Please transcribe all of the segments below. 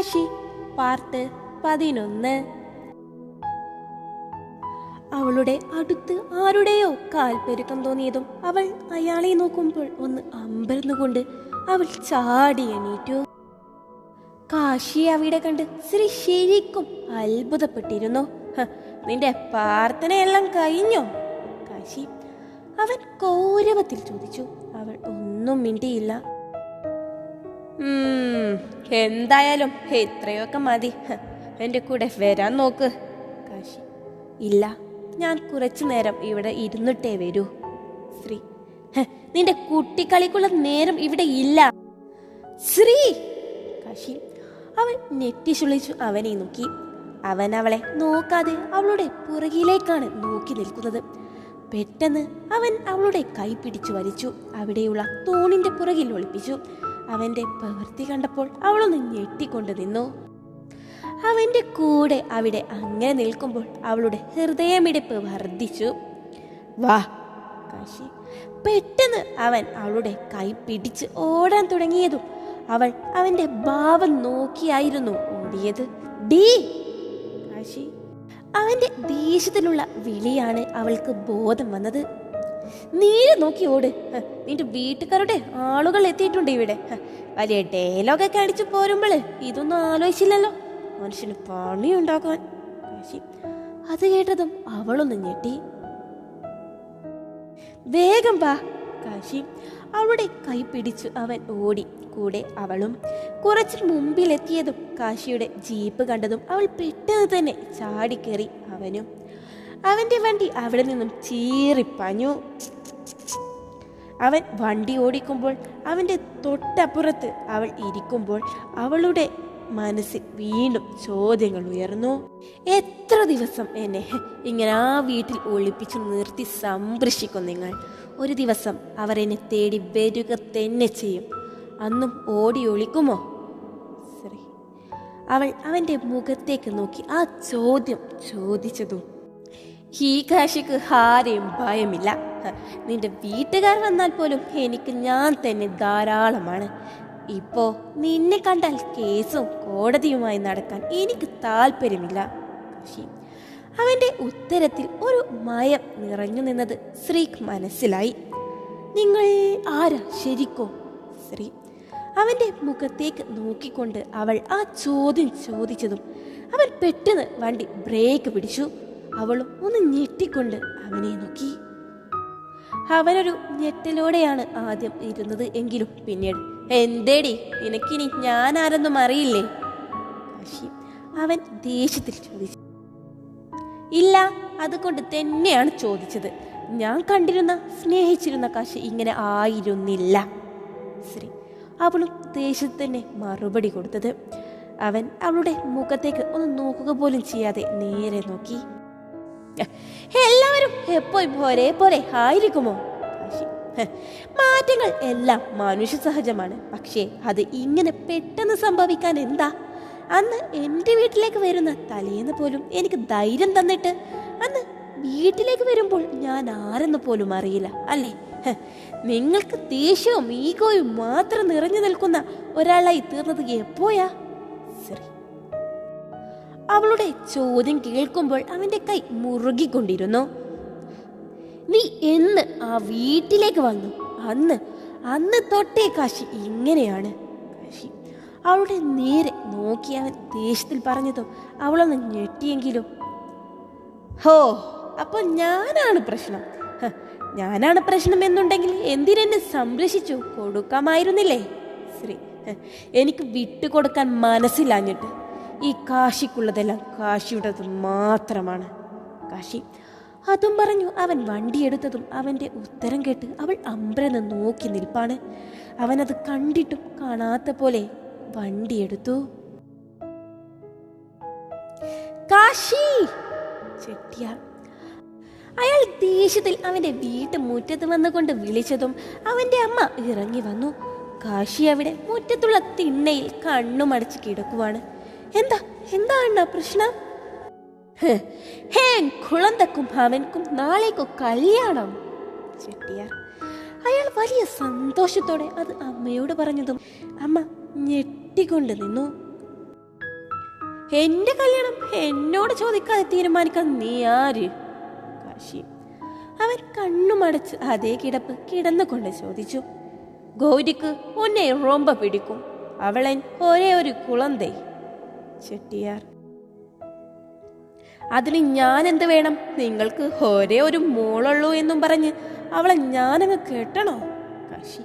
Kashi part പതിനൊന്ന്. അവളുടെ അടുത്ത് ആരുടെയോ കാൽപ്പെരുക്കം തോന്നിയതും അവൾ അയാളെ നോക്കുമ്പോൾ ഒന്ന് അമ്പരന്നുകൊണ്ട് അവൾ ചാടി എണീറ്റു. കാശി അവിടെ കണ്ട് ശ്രീ ശരിക്കും അത്ഭുതപ്പെട്ടിരുന്നു. "ഹ, നിന്റെ പ്രാർത്ഥനയെല്ലാം കഴിഞ്ഞോ? കാശി അവൻ കൗരവത്തിൽ ചോദിച്ചു. അവൾ ഒന്നും മിണ്ടിയില്ല. എന്തായാലും ഇത്രയൊക്കെ മതി. എന്റെ കൂടെ വരാൻ നോക്ക്. കാശി ഇല്ല ഞാൻ കുറച്ചു നേരം ഇവിടെ ഇരുന്നിട്ടേ വരൂ. ശ്രീ "ഹ, നിന്റെ കുട്ടിക്കളിക്കുള്ള നേരം ഇവിടെ ഇല്ല. ശ്രീ കാശി അവൻ ഞെട്ടിച്ചുളിച്ചു അവനെ നോക്കി. അവൻ അവളെ നോക്കാതെ അവളുടെ പുറകിലേക്കാണ് നോക്കി നിൽക്കുന്നത്. പെട്ടെന്ന് അവൻ അവളുടെ കൈ പിടിച്ചു വലിച്ചു. അവിടെയുള്ള തൂണിന്റെ പുറകിൽ ഒളിപ്പിച്ചു. അവന്റെ പ്രവൃത്തി കണ്ടപ്പോൾ അവളൊന്ന് ഞെട്ടിക്കൊണ്ട് നിന്നു. അവന്റെ കൂടെ അവിടെ അങ്ങനെ നിൽക്കുമ്പോൾ അവളുടെ ഹൃദയമിടിപ്പ് വർദ്ധിച്ചു. വാ കാശി. പെട്ടെന്ന് അവൻ അവളുടെ കൈ പിടിച്ച് ഓടാൻ തുടങ്ങിയതും അവൾ അവന്റെ ഭാവം നോക്കിയായിരുന്നു ഓടിയത്. ഡീ! കാശി. അവന്റെ ദേഷ്യത്തിലുള്ള വിളിയാണ് അവൾക്ക് ബോധം വന്നത്. നീര് നോക്കി ഓട്. നിന്റെ വീട്ടുകാരുടെ ആളുകൾ എത്തിയിട്ടുണ്ട് ഇവിടെ. വലിയ ഡയലോഗൊക്കെ അടിച്ചു പോരുമ്പോൾ ഇതൊന്നും ആലോചിച്ചില്ലല്ലോ. മനുഷ്യന് പണിയുണ്ടാക്കാൻ. കാശി അത് കേട്ടതും അവളൊന്ന് ഞെട്ടി. വേഗം വാ കാശി. അവളുടെ കൈ പിടിച്ചു അവൻ ഓടി. കൂടെ അവളും. കുറച്ച് മുമ്പിലെത്തിയതും കാശിയുടെ ജീപ്പ് കണ്ടതും അവൾ പെട്ടെന്ന് തന്നെ ചാടിക്കേറി അവനും. അവന്റെ വണ്ടി അവിടെ നിന്നും ചീറിപ്പാഞ്ഞു അവൻ വണ്ടി ഓടിക്കുമ്പോൾ അവന്റെ തൊട്ടപ്പുറത്ത് അവൾ ഇരിക്കുമ്പോൾ അവളുടെ മനസ്സിൽ വീണ്ടും ചോദ്യങ്ങൾ ഉയർന്നു. എത്ര ദിവസം എന്നെ ഇങ്ങനെ ആ വീട്ടിൽ ഒളിപ്പിച്ചു നിർത്തി സംരക്ഷിക്കും നിങ്ങൾ? ഒരു ദിവസം അവർ എന്നെ തേടി വരിക തന്നെ ചെയ്യും. അന്നും ഓടി ഒളിക്കുമോ? അവൾ അവന്റെ മുഖത്തേക്ക് നോക്കി ആ ചോദ്യം ചോദിച്ചതും ഈ കാശിക്ക് ആരെയും ഭയമില്ല. നിന്റെ വീട്ടുകാർ വന്നാൽ പോലും എനിക്ക് ഞാൻ തന്നെ ധാരാളമാണ്. ഇപ്പോ നിന്നെ കണ്ടാൽ കേസും കോടതിയുമായി നടക്കാൻ എനിക്ക് താല്പര്യമില്ല. അവന്റെ ഉത്തരത്തിൽ ഒരു മയം നിറഞ്ഞു നിന്നത് ശ്രീക്ക് മനസ്സിലായി. നിങ്ങൾ ആരാ ശരിക്കോ? ശ്രീ. അവന്റെ മുഖത്തേക്ക് നോക്കിക്കൊണ്ട് അവൾ ആ ചോദ്യം ചോദിച്ചതും അവൻ പെട്ടെന്ന് വണ്ടി ബ്രേക്ക് പിടിച്ചു. അവളും ഒന്ന് ഞെട്ടിക്കൊണ്ട് അവനെ നോക്കി. അവനൊരു ഞെട്ടലോടെയാണ് ആദ്യം ഇരുന്നത് എങ്കിലും പിന്നീട് എന്തേടി നിനക്കിനി ഞാനാരെന്നും അറിയില്ലേ? അവൻ ദേഷ്യത്തിൽ ചോദിച്ചു. ഇല്ല അതുകൊണ്ട് തന്നെയാണ് ചോദിച്ചത്. ഞാൻ കണ്ടിരുന്ന സ്നേഹിച്ചിരുന്ന കാശി ഇങ്ങനെ ആയിരുന്നില്ല. ശ്രീ അവളും ദേഷ്യത്തിൽ തന്നെ മറുപടി കൊടുത്തത്. അവൻ അവളുടെ മുഖത്തേക്ക് ഒന്ന് നോക്കുക പോലും ചെയ്യാതെ നേരെ നോക്കി. എല്ലാവരും എപ്പോഴും ഒരേ പോലെ ആയിരിക്കുമോ? മാറ്റങ്ങൾ എല്ലാം മനുഷ്യ സഹജമാണ്. പക്ഷേ അത് ഇങ്ങനെ പെട്ടെന്ന് സംഭവിക്കാൻ എന്താ? അന്ന് എന്റെ വീട്ടിലേക്ക് വരുന്ന തലേന്ന് പോലും എനിക്ക് ധൈര്യം തന്നിട്ട് അന്ന് വീട്ടിലേക്ക് വരുമ്പോൾ ഞാൻ ആരെന്ന് പോലും അറിയില്ല അല്ലേ? നിങ്ങൾക്ക് ദേഷ്യവും ഈഗോയും മാത്രം നിറഞ്ഞു നിൽക്കുന്ന ഒരാളായി തീർന്നത് എപ്പോയാ? ശരി. അവളുടെ ചോദ്യം കേൾക്കുമ്പോൾ അവന്റെ കൈ മുറുകിക്കൊണ്ടിരുന്നു. നീ എന്ന് ആ വീട്ടിലേക്ക് വന്നു. അന്ന് അന്ന് തൊട്ടേ കാശി ഇങ്ങനെയാണ്. കാശി? അവളുടെ നേരെ നോക്കി അവൻ ദേഷ്യത്തിൽ പറഞ്ഞതോ അവളൊന്ന് ഞെട്ടിയെങ്കിലും? ഹോ അപ്പൊ ഞാനാണ് പ്രശ്നം. ഞാനാണ് പ്രശ്നം എന്നുണ്ടെങ്കിൽ എന്തിനെന്നെ സംരക്ഷിച്ചു കൊടുക്കാമായിരുന്നില്ലേ? ശ്രീ എനിക്ക് വിട്ടുകൊടുക്കാൻ മനസ്സിലാഞ്ഞിട്ട് ഈ കാശിക്കുള്ളതെല്ലാം കാശിയുടേത് മാത്രമാണ്. കാശി അതും പറഞ്ഞു അവൻ വണ്ടിയെടുത്തതും അവന്റെ ഉത്തരം കേട്ട് അവൾ അമ്പരന്ന് നോക്കി നിൽപ്പാണ്. അവനത് കണ്ടിട്ടും കാണാത്ത പോലെ വണ്ടിയെടുത്തു. കാശി ചെട്ടിയാർ അയാൾ ദേഷ്യത്തിൽ അവന്റെ വീട്ടു മുറ്റത്ത് വന്നുകൊണ്ട് വിളിച്ചതും അവന്റെ അമ്മ ഇറങ്ങി വന്നു. കാശി അവിടെ മുറ്റത്തുള്ള തിണ്ണയിൽ കണ്ണുമടച്ച് കിടക്കുവാണ്. എന്താ? എന്താ അണ്ണ പ്രശ്നം? ഹേ കുളന്തക്കും അവൻക്കും നാളേക്കു കല്യാണം. ചെട്ടിയാർ അയാൾ വലിയ സന്തോഷത്തോടെ അത് അമ്മയോട് പറഞ്ഞതും അമ്മ ഞെട്ടിക്കൊണ്ട് നിന്നു. എന്റെ കല്യാണം എന്നോട് ചോദിക്കാതെ തീരുമാനിക്കാൻ നീ ആര്? കാശി. അവൻ കണ്ണുമടച്ച് അതേ കിടപ്പ് കിടന്നുകൊണ്ട് ചോദിച്ചു. ഗൗരിക്ക് ഒന്നെ റോമ്പ പിടിക്കും. അവളൻ ഒരേ ഒരു കുളന്തേ. ചെട്ടിയാർ. അതിന് ഞാൻ എന്ത് വേണം? നിങ്ങൾക്ക് ഒരേ ഒരു മോളുള്ളൂ എന്നും പറഞ്ഞ് അവളെ ഞാനങ്ങ് കേട്ടണോ? കാശി.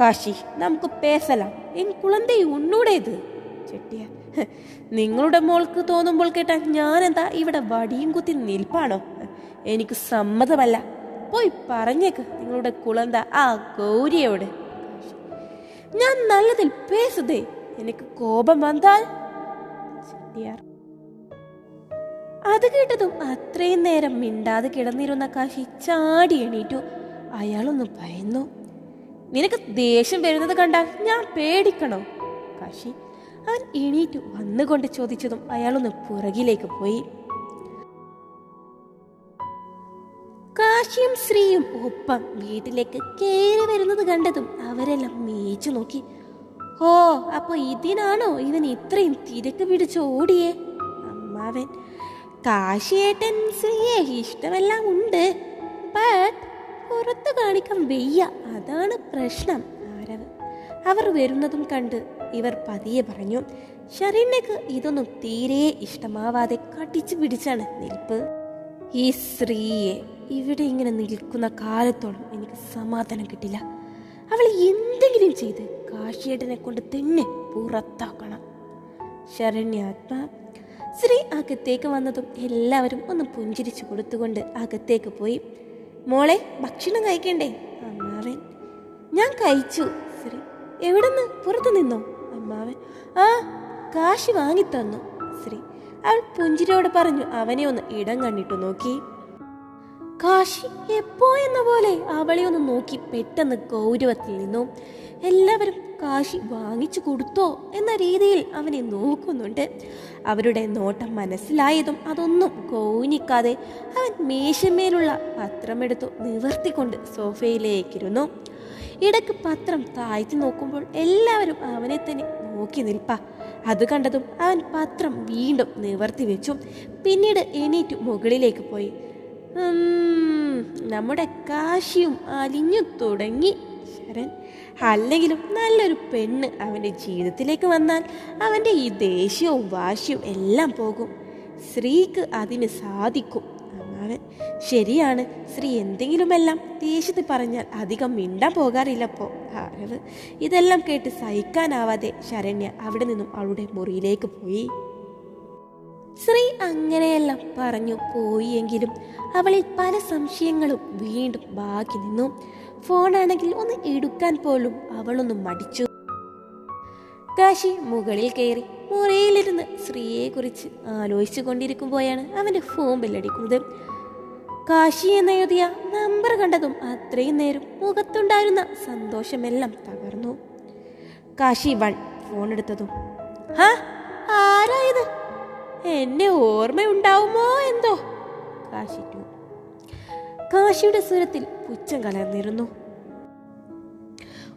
കാശി നമുക്ക് പേസലാം. എൻ കുളന്തേ ഉണ്ണൂടേത്? ചെട്ടിയാർ "ഹ്, നിങ്ങളുടെ മോൾക്ക് തോന്നുമ്പോൾ കേട്ടാ എന്താ ഇവിടെ വടിയും കുത്തി നിൽപ്പാണോ? എനിക്ക് സമ്മതമല്ല. പോയി പറഞ്ഞേക്ക് നിങ്ങളുടെ കുളന്ത ആ ഗൗരിയോട്. ഞാൻ നല്ലതിൽ പേസുതേ എനിക്ക് കോപം വന്നാൽ ചെട്ടിയാർ അത് കേട്ടതും അത്രയും നേരം മിണ്ടാതെ കിടന്നിരുന്ന കാശി ചാടി എണീറ്റു. അയാളൊന്ന് ഭയന്നു. നിനക്ക് ദേഷ്യം വരുന്നത് കണ്ടാൽ ഞാൻ പേടിക്കണോ? കാശി. അവൻ എണീറ്റു വന്നുകൊണ്ട് ചോദിച്ചതും അയാളൊന്ന് പുറകിലേക്ക് പോയി. കാശിയും ശ്രീയും ഒപ്പം വീട്ടിലേക്ക് കയറി വരുന്നത് കണ്ടതും അവരെല്ലാം മേച്ചു നോക്കി. ഓ അപ്പൊ ഇതിനാണോ ഇവൻ ഇത്രയും തിരക്ക് പിടിച്ച് ഓടിയേ? അമ്മാവൻ കാശിയേട്ടൻ സിയെ ഇഷ്ടമെല്ലാം ഉണ്ട് ബട്ട് പുറത്തു കാണിക്കാൻ വെയ്യ. അതാണ് പ്രശ്നം ആരവ്. അവർ വരുന്നതും കണ്ട് ഇവർ പതിയെ പറഞ്ഞു ഷറിനക്ക് ഇതൊന്നും തീരെ ഇഷ്ടമാവാതെ കടിച്ചു പിടിച്ചാണ് നിൽപ്പ്. ഈ സ്ത്രീയെ ഇവിടെ ഇങ്ങനെ നിൽക്കുന്ന കാലത്തോളം എനിക്ക് സമാധാനം കിട്ടില്ല. അവൾ എന്തെങ്കിലും ചെയ്ത് കാശിയേട്ടനെ കൊണ്ട് തന്നെ പുറത്താക്കണം. ശരണ്യാത്മാ ശ്രീ അകത്തേക്ക് വന്നതും എല്ലാവരും ഒന്ന് പുഞ്ചിരിച്ചു കൊടുത്തുകൊണ്ട് അകത്തേക്ക് പോയി. മോളെ ഭക്ഷണം കഴിക്കണ്ടേ? അമ്മാവൻ. ഞാൻ കഴിച്ചു ശ്രീ. എവിടെന്ന്? പുറത്തു നിന്നോ? അമ്മാവൻ. ആ കാശി വാങ്ങിത്തന്നു ശ്രീ. അവൾ പുഞ്ചിരിയോട് പറഞ്ഞു അവനെ ഒന്ന് ഇടം കണ്ടിട്ടു നോക്കി. കാശി എപ്പോ എന്ന പോലെ അവളെ ഒന്ന് നോക്കി പെട്ടെന്ന് ഗൗരവത്തിൽ നിന്നു. എല്ലാവരും കാശി വാങ്ങിച്ചു കൊടുത്തോ എന്ന രീതിയിൽ അവനെ നോക്കുന്നുണ്ട്. അവരുടെ നോട്ടം മനസ്സിലായതും അതൊന്നും ഗൗനിക്കാതെ അവൻ മേശമേലുള്ള പത്രമെടുത്തു നിവർത്തിക്കൊണ്ട് സോഫയിലേക്കിരുന്നു. ഇടയ്ക്ക് പത്രം താഴ്ത്തി നോക്കുമ്പോൾ എല്ലാവരും അവനെ തന്നെ നോക്കി നിൽപ്പ. അത് കണ്ടതും അവൻ പത്രം വീണ്ടും നിവർത്തി വെച്ചു. പിന്നീട് എണീറ്റ് മുകളിലേക്ക് പോയി. നമ്മുടെ കാശിയും അലിഞ്ഞു തുടങ്ങി. ശരൺ അല്ലെങ്കിലും നല്ലൊരു പെണ്ണ് അവന്റെ ജീവിതത്തിലേക്ക് വന്നാൽ അവന്റെ ഈ ദേഷ്യവും വാശിയും എല്ലാം പോകും. സ്ത്രീക്ക് അതിന് സാധിക്കും. അമ്മാവൻ ശരിയാണ്. സ്ത്രീ എന്തെങ്കിലുമെല്ലാം ദേഷ്യത്തിൽ പറഞ്ഞാൽ അധികം മിണ്ടാൻ പോകാറില്ലപ്പോൾ ആരവ് ഇതെല്ലാം കേട്ട് സഹിക്കാനാവാതെ ശരണ്യ അവിടെ നിന്നും അവളുടെ മുറിയിലേക്ക് പോയി. ശ്രീ അങ്ങനെയെല്ലാം പറഞ്ഞു പോയെങ്കിലും അവളിൽ പല സംശയങ്ങളും വീണ്ടും ബാക്കി നിന്നു. ഫോണാണെങ്കിൽ ഒന്ന് എടുക്കാൻ പോലും അവളൊന്ന് മടിച്ചു. കാശി മുകളിൽ കയറി മുറിയിലിരുന്ന് ശ്രീയെക്കുറിച്ച് ആലോചിച്ചു കൊണ്ടിരിക്കുമ്പോഴാണ് അവന്റെ ഫോൺ ബെല്ലടിക്കുന്നത് കാശി എന്നെഴുതിയ നമ്പർ കണ്ടതും അത്രയും നേരം മുഖത്തുണ്ടായിരുന്ന സന്തോഷമെല്ലാം തകർന്നു. കാശി വൺ ഫോൺ എടുത്തതും ആരായത് എന്നെ ഓർമ്മയുണ്ടാവുമോ എന്തോ? കാശിറ്റു കാശിയുടെ സ്വരത്തിൽ പുച്ഛം കലർന്നിരുന്നു.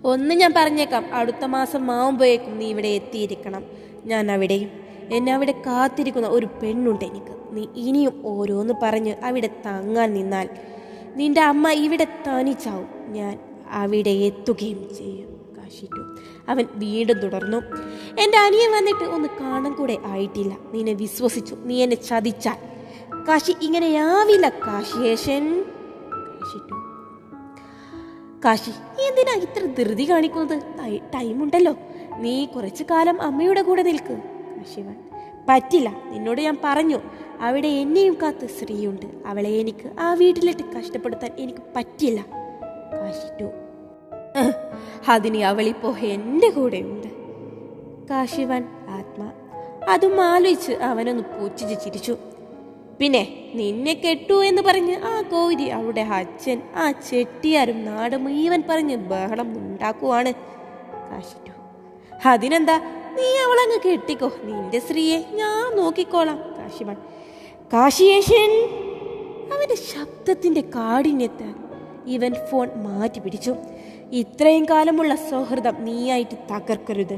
ഒന്ന് ഞാൻ പറഞ്ഞേക്കാം അടുത്ത മാസം മാവുമ്പോഴേക്കും നീ ഇവിടെ എത്തിയിരിക്കണം. ഞാൻ അവിടെയും. എന്നെ അവിടെ കാത്തിരിക്കുന്ന ഒരു പെണ്ണുണ്ട് എനിക്ക്. നീ ഇനിയും ഓരോന്ന് പറഞ്ഞ് അവിടെ തങ്ങാൻ നിന്നാൽ നിന്റെ അമ്മ ഇവിടെ തനിച്ചാവും. ഞാൻ അവിടെ എത്തുകയും ചെയ്യും. കാശിട്ടു അവൻ വീണ്ടും തുടർന്നു. എന്റെ അനിയൻ വന്നിട്ട് ഒന്ന് കാണാൻ കൂടെ ആയിട്ടില്ല. നീനെ വിശ്വസിച്ചു. നീ എന്നെ ചതിച്ചാൽ. കാശി ഇങ്ങനെയാവില്ല കാശിയേശൻ കാശിട്ടു കാശി എന്തിനാ ഇത്ര ധൃതി കാണിക്കുന്നത്? ടൈമുണ്ടല്ലോ. നീ കുറച്ചു കാലം അമ്മയുടെ കൂടെ നിൽക്ക്. കാശിവൻ പറ്റില്ല. നിന്നോട് ഞാൻ പറഞ്ഞു. അവിടെ എന്നെയും കാത്ത് സ്ത്രീയുണ്ട്. അവളെ എനിക്ക് ആ വീട്ടിലിട്ട് കഷ്ടപ്പെടുത്താൻ എനിക്ക് പറ്റില്ല. കാശിട്ടു. "ഹ്, അതിന് അവളിപ്പോ എന്റെ കൂടെയുണ്ട്. കാശിവൻ ആത്മ അതും ആലോചിച്ച് അവനൊന്ന് പൂച്ചിച്ച് ചിരിച്ചു. പിന്നെ നിന്നെ കെട്ടു എന്ന് പറഞ്ഞ് ആ ഗൗരി അവളുടെ അച്ഛൻ ആ ചെട്ടിയാരും നാട് മുഴുവൻ പറഞ്ഞ് ബഹളം ഉണ്ടാക്കുവാണ്. കാശിറ്റു അതിനെന്താ? നീ അവളങ്ങ് കെട്ടിക്കോ. നിന്റെ സ്ത്രീയെ ഞാൻ നോക്കിക്കോളാം. കാശിവൻ കാശിയേഷൻ അവന്റെ ശബ്ദത്തിന്റെ കാഠിന്യത്താൽ ഇവൻ ഫോൺ മാറ്റി പിടിച്ചു ഇത്രയും കാലമുള്ള സൗഹൃദം നീയായിട്ട് തകർക്കരുത്.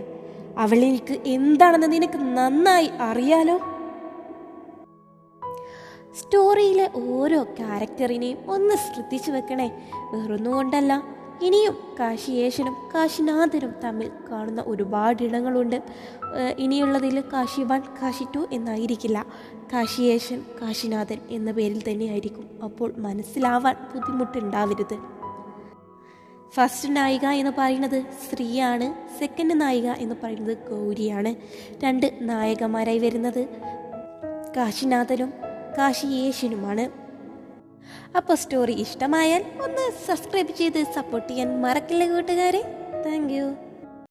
അവളെനിക്ക് എന്താണെന്ന് നിനക്ക് നന്നായി അറിയാലോ? സ്റ്റോറിയിലെ ഓരോ ക്യാരക്ടറിനെയും ഒന്ന് ശ്രദ്ധിച്ചു വെക്കണേ. വേറൊന്നും കൊണ്ടല്ല ഇനിയും കാശിയേശനും കാശിനാഥനും തമ്മിൽ കാണുന്ന ഒരുപാട് ഇടങ്ങളുണ്ട്. ഇനിയുള്ളതിൽ കാശി വൺ കാശി ടു എന്നായിരിക്കില്ല. കാശിയേശൻ കാശിനാഥൻ എന്ന പേരിൽ തന്നെയായിരിക്കും. അപ്പോൾ മനസ്സിലാവാൻ ബുദ്ധിമുട്ടുണ്ടാവരുത്. ഫസ്റ്റ് നായിക എന്ന് പറയുന്നത് സ്ത്രീയാണ്. സെക്കൻഡ് നായിക എന്ന് പറയുന്നത് ഗൗരിയാണ്. രണ്ട് നായകന്മാരായി വരുന്നത് കാശിനാഥനും കാശിയേശനുമാണ്. അപ്പോൾ സ്റ്റോറി ഇഷ്ടമായാൽ ഒന്ന് സബ്സ്ക്രൈബ് ചെയ്ത് സപ്പോർട്ട് ചെയ്യാൻ മറക്കില്ല കൂട്ടുകാരെ. താങ്ക്